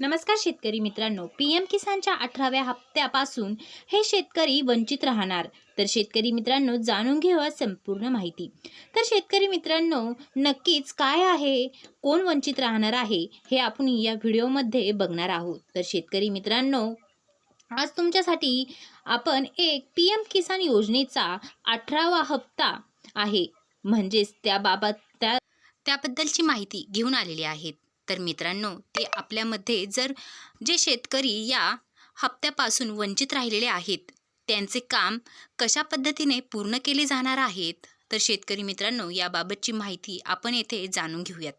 नमस्कार शेतकरी मित्रांनो पी एम किसानच्या अठराव्या हप्त्यापासून हे शेतकरी वंचित राहणार. तर शेतकरी मित्रांनो जाणून घेऊया संपूर्ण माहिती. तर शेतकरी मित्रांनो नक्कीच काय आहे? कोण वंचित राहणार आहे? हे आपण या व्हिडिओमध्ये बघणार आहोत. तर शेतकरी मित्रांनो आज तुमच्यासाठी आपण एक पी एम किसान योजनेचा अठरावा हप्ता आहे. म्हणजेच त्याबाबत त्या त्याबद्दलची माहिती घेऊन आलेली आहेत तर मित्रांनो ते आपल्यामध्ये जर जे शेतकरी या हप्त्यापासून वंचित राहिलेले आहेत त्यांचे काम कशा पद्धतीने पूर्ण केले जाणार आहेत? तर शेतकरी मित्रांनो याबाबतची माहिती आपण येथे जाणून घेऊयात.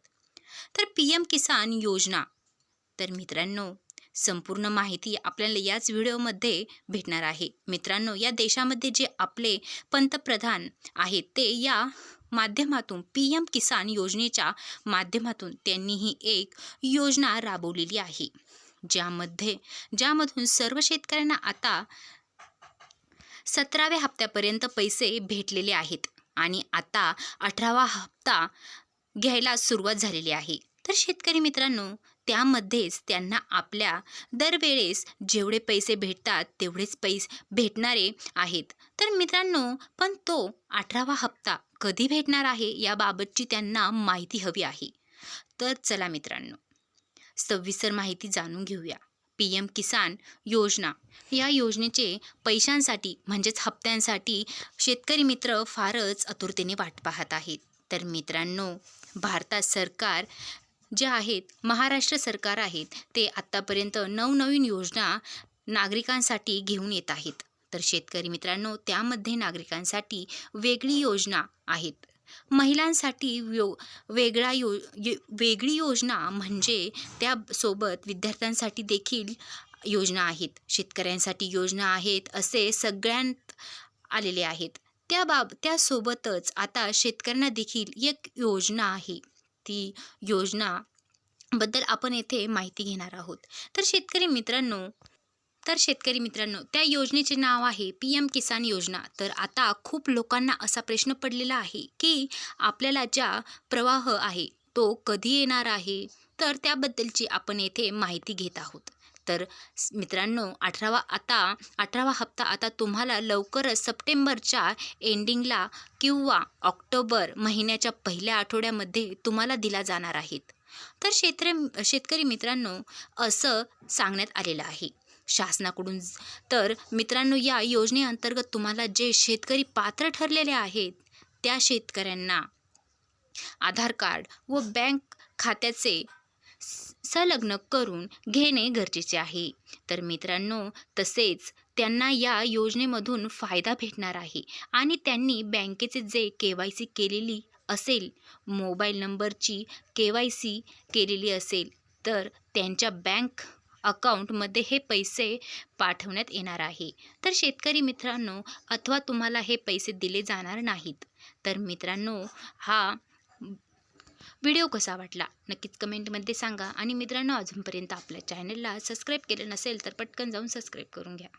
तर पी एम किसान योजना. तर मित्रांनो संपूर्ण माहिती आपल्याला याच व्हिडिओमध्ये भेटणार आहे. मित्रांनो या देशामध्ये जे आपले पंतप्रधान आहेत ते या माध्यमातून पी एम किसान योजनेच्या माध्यमातून त्यांनी ही एक योजना राबवलेली आहे. ज्यामध्ये ज्यामधून सर्व शेतकऱ्यांना आता सतराव्या हप्त्यापर्यंत पैसे भेटलेले आहेत आणि आता अठरावा हप्ता घ्यायला सुरुवात झालेली आहे. तर शेतकरी मित्रांनो त्यामध्येच त्यांना आपल्या दरवेळेस जेवढे पैसे भेटतात तेवढेच पैसे भेटणारे आहेत. तर मित्रांनो पण तो अठरावा हप्ता कधी भेटणार आहे याबाबतची त्यांना माहिती हवी आहे. तर चला मित्रांनो सविस्तर माहिती जाणून घेऊया. पी एम किसान योजना. या योजनेचे पैशांसाठी म्हणजेच हप्त्यांसाठी शेतकरी मित्र फारच आतुरतेने वाट पाहत आहेत. तर मित्रांनो भारतात सरकार जे आहेत महाराष्ट्र सरकार आहेत ते आत्तापर्यंत नवनवीन योजना नागरिकांसाठी घेऊन येत आहेत. तर शेतकरी मित्रांनो त्यामध्ये नागरिकांसाठी वेगळी योजना आहेत. महिलांसाठी यो वेगळा यो यो वेगळी योजना म्हणजे त्यासोबत विद्यार्थ्यांसाठी देखील योजना आहेत. शेतकऱ्यांसाठी योजना आहेत असे सगळ्यांत आलेले आहेत. त्या बाब त्यासोबतच आता शेतकऱ्यांना देखील एक योजना आहे. ती योजनाबद्दल आपण येथे माहिती घेणार आहोत. तर शेतकरी मित्रांनो तर शेतकरी मित्रांनो त्या योजनेचे नाव आहे पी एम किसान योजना. तर आता खूप लोकांना असा प्रश्न पडलेला आहे की आपल्याला ज्या प्रवाह आहे तो कधी येणार आहे? तर त्याबद्दलची आपण येथे माहिती घेत आहोत. तर मित्रांनो अठरावा आता अठरावा हप्ता आता तुम्हाला लवकरच सप्टेंबरच्या एंडिंगला किंवा ऑक्टोबर महिन्याच्या पहिल्या आठवड्यामध्ये तुम्हाला दिला जाणार आहेत. तर शेत्र शेतकरी मित्रांनो असं सांगण्यात आलेलं आहे. शासनाकडून तर मित्रांनो या योजनेअंतर्गत तुम्हाला जे शेतकरी पात्र ठरलेले आहेत त्या शेतकऱ्यांना आधार कार्ड व बँक खात्याचे संलग्न करून घेणे गरजेचे आहे. तर मित्रांनो तसेच त्यांना या योजनेमधून फायदा भेटणार आहे आणि त्यांनी बँकेचे जे के वाय सी केलेली असेल मोबाईल नंबरची के वाय सी केलेली असेल तर त्यांच्या बँक अकाउंटमध्ये हे पैसे पाठवण्यात येणार आहे. तर शेतकरी मित्रांनो अथवा तुम्हाला हे पैसे दिले जाणार नाहीत. तर मित्रांनो हा व्हिडिओ कसा वाटला नक्कीच कमेंटमध्ये सांगा. आणि मित्रांनो अजूनपर्यंत आपल्या चॅनलला सबस्क्राईब केलं नसेल तर पटकन जाऊन सबस्क्राईब करून घ्या.